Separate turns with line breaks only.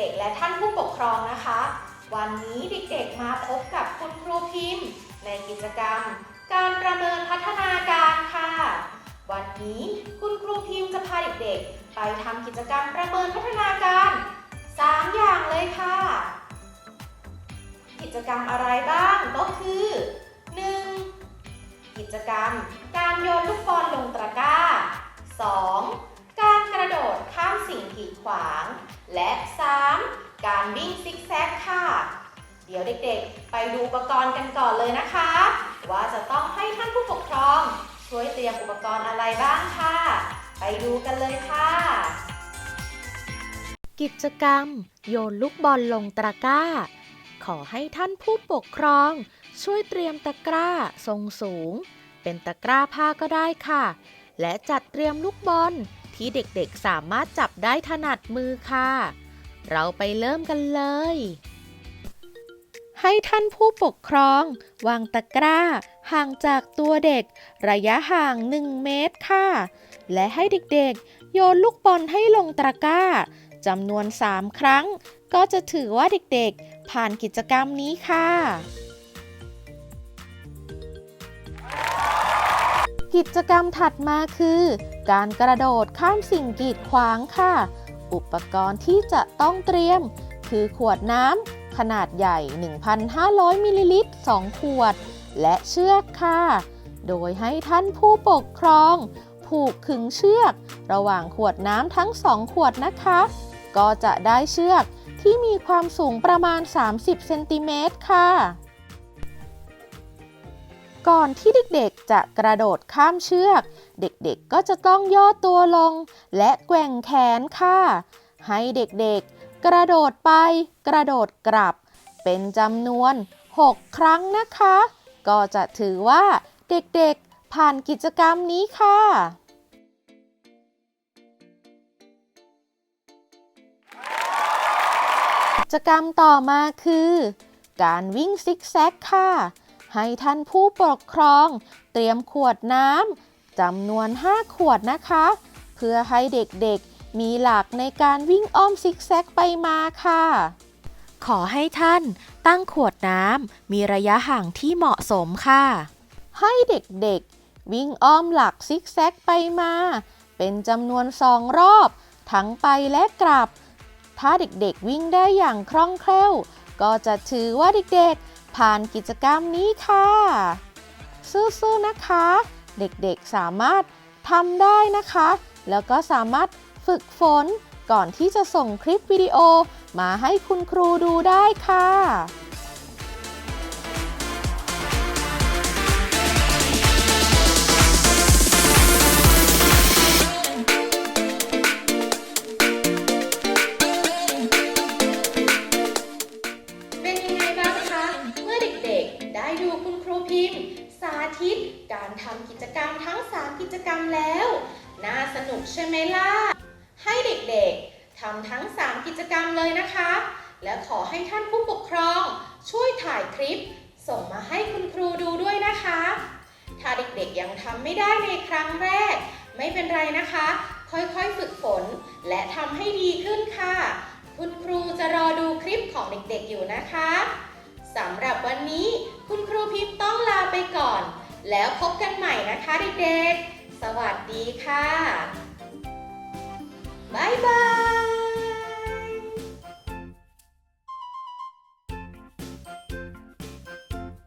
ด็กๆ และท่านผู้ปกครองนะคะ วันนี้เด็กๆมาพบกับคุณครูพิมพ์ ในกิจกรรม การประเมินพัฒนาการค่ะ วันนี้คุณครูพิมพ์จะพาเด็กๆ ไปทำกิจกรรมประเมินพัฒนาการสามอย่างเลยค่ะ กิจกรรมอะไรบ้างก็คือ 1. กิจกรรม การโยนลูกบอลลงตะกร้า 2. การกระโดดข้ามสิ่งกีดขวาง และ 3. การวิ่งซิกแซกค่ะ เดี๋ยวเด็กๆ ไปดูอุปกรณ์กันก่อนเลยนะคะ ว่าจะต้องให้ท่านผู้ปกครอง ช่วยเตรียมอุปกรณ์อะไรบ้างค่ะ ไปดูกันเลยค่ะ
กิจกรรม โยนลูกบอลลงตะกร้า ขอให้ท่านผู้ปกครอง ช่วยเตรียมตะกร้าทรงสูง เป็นตะกร้าผ้าก็ได้ค่ะ และจัดเตรียมลูกบอล ที่เด็กๆสามารถจับได้ถนัดมือค่ะ เราไปเริ่มกันเลย ให้ท่านผู้ปกครอง วางตะกร้า ห่างจากตัวเด็ก ระยะห่าง 1 เมตรค่ะ และให้เด็กๆ โยนลูกบอลให้ลงตะกร้าจำนวน 3 ครั้ง ก็จะถือว่าเด็กๆ ผ่านกิจกรรมนี้ค่ะ กิจกรรมถัดมาคือ การกระโดดข้ามสิ่งกีดขวางค่ะ อุปกรณ์ที่จะต้องเตรียม คือขวดน้ำขนาดใหญ่ 1,500 มิลลิลิตร 2 ขวด และเชือกค่ะ โดยให้ท่านผู้ปกครอง ผูกขึงเชือก ระหว่างขวดน้ำทั้งสองขวดนะคะ ก็จะได้เชือกที่มีความสูงประมาณ 30 เซนติเมตรค่ะ ก่อนที่เด็กๆจะกระโดดข้ามเชือก เด็กๆก็จะต้องย่อตัวลง และแกว่งแขนค่ะ ให้เด็กๆ กระโดดไป กระโดดกลับ เป็นจำนวน 6 ครั้งนะคะ ก็จะถือว่าเด็กๆ ผ่านกิจกรรมนี้ค่ะกิจกรรมต่อมาคือ การวิ่งซิกแซกค่ะ ให้ท่านผู้ปกครอง เตรียมขวดน้ำจำนวน 5 ขวดนะคะ เพื่อให้เด็กๆมีหลักในการวิ่งอ้อมซิกแซกไปมาค่ะ ขอให้ท่านตั้งขวดน้ำมีระยะห่างที่เหมาะสมค่ะ ให้เด็กๆวิ่งอ้อมหลักซิกแซกไปมา เป็นจำนวนสองรอบ ทั้งไปและกลับ ถ้าเด็กๆวิ่งได้อย่างคล่องแคล่ว ก็จะถือว่าเด็กๆ ผ่านกิจกรรมนี้ค่ะ สู้ๆนะคะ เด็กๆสามารถทำได้นะคะ แล้วก็สามารถฝึกฝนก่อนที่จะส่งคลิปวิดีโอมาให้คุณครูดูได้ค่ะา
ธิต การทำกิจกรรมทั้ง 3 กิจกรรมแล้ว น่าสนุกใช่ไหมล่ะ ให้เด็กๆทำทั้ง 3 กิจกรรมเลยนะคะ และขอให้ท่านผู้ปกครอง ช่วยถ่ายคลิป ส่งมาให้คุณครูดูด้วยนะคะ ถ้าเด็กๆยังทำไม่ได้ในครั้งแรก ไม่เป็นไรนะคะ ค่อยๆฝึกฝน และทำให้ดีขึ้นค่ะ คุณครูจะรอดูคลิปของเด็กๆอยู่นะคะสำหรับวันนี้ แล้วพบกันใหม่นะคะเด็กๆ สวัสดีค่ะ บ๊ายบาย